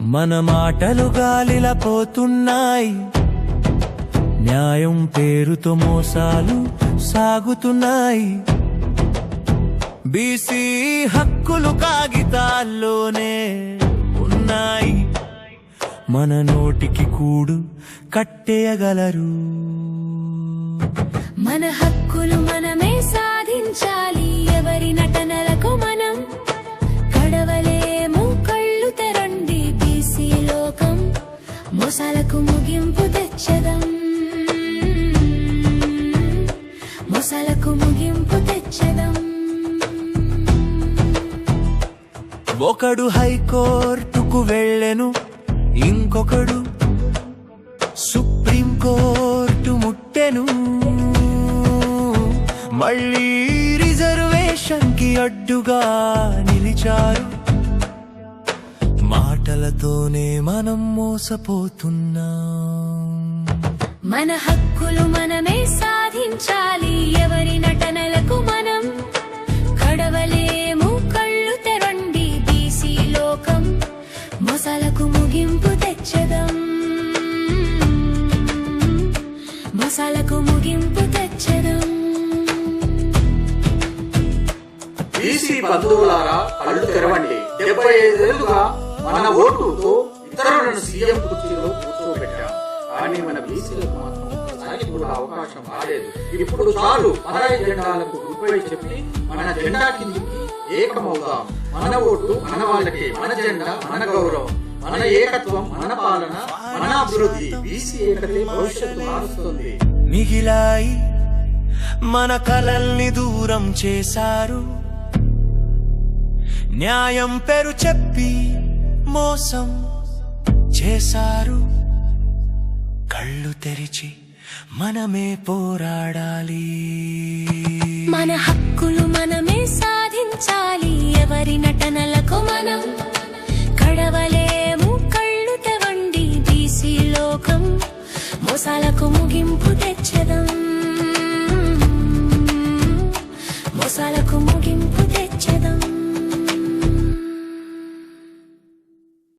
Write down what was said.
మన మాటలు గాలిలా పోతున్నాయి. న్యాయం పేరుతో మోసాలు సాగుతున్నాయి. బీసీ హక్కులు కాగితాల్లోనే ఉన్నాయి. మన నోటికి కూడు కట్టేయగలరు. మన మొసలకు ముగింపు తెచ్చదం. మొసలకు ముగింపు తెచ్చదం. ఒకడు హైకోర్టుకు వెళ్ళెను ఇంకొకడు సుప్రీం కోర్టు ముట్టెను. మళ్ళీ రిజర్వేషన్కి అడ్డుగా నిలిచారు. మాటలతోనే మనం మోసపోతున్నాం. మన హక్కులు మనమే సాధించాలి ఎవరి నటనలకు మనం కడవలేము కళ్ళు తెరండి బీసీ లోకం మొసలకు ముగింపు తెచ్చదం. మొసలకు ముగింపు తెచ్చదం. బీసీ బంధువులారా కళ్ళు తెరవండి. డెబ్బై ఐదేళ్ళుగా మన ఓటుతో ఇతరులను సీఎం కుర్చీలో కూర్చోబెట్టాం. కానీ మన బీసీలకు మాత్రం కూడా అవకాశం రాలేదు. ఇప్పుడు చాలు పరాయి జెండాలకు గుడ్బై చెప్పి మన జెండా కిందికి ఏకమవుదాం. మన ఓటు మన వాళ్ళకి మన జెండా మన గౌరవం. మన ఏకత్వం మన పాలన మన అభివృద్ధి. బీసీ ఏకతే భవిష్యత్తు మారుస్తుంది. మిగిలాయి మన కలల్ని దూరం చేశారు. న్యాయం పేరు చెప్పి మోసం చేశారు. కళ్ళు తెరిచి మనమే పోరాడాలి. మన హక్కులు మనమే సాధించాలి. ఎవరి నటనలకు మనం కడవలేము. కళ్ళు తెవండి బీసీ లోకం. మోసాలకు ముగింపు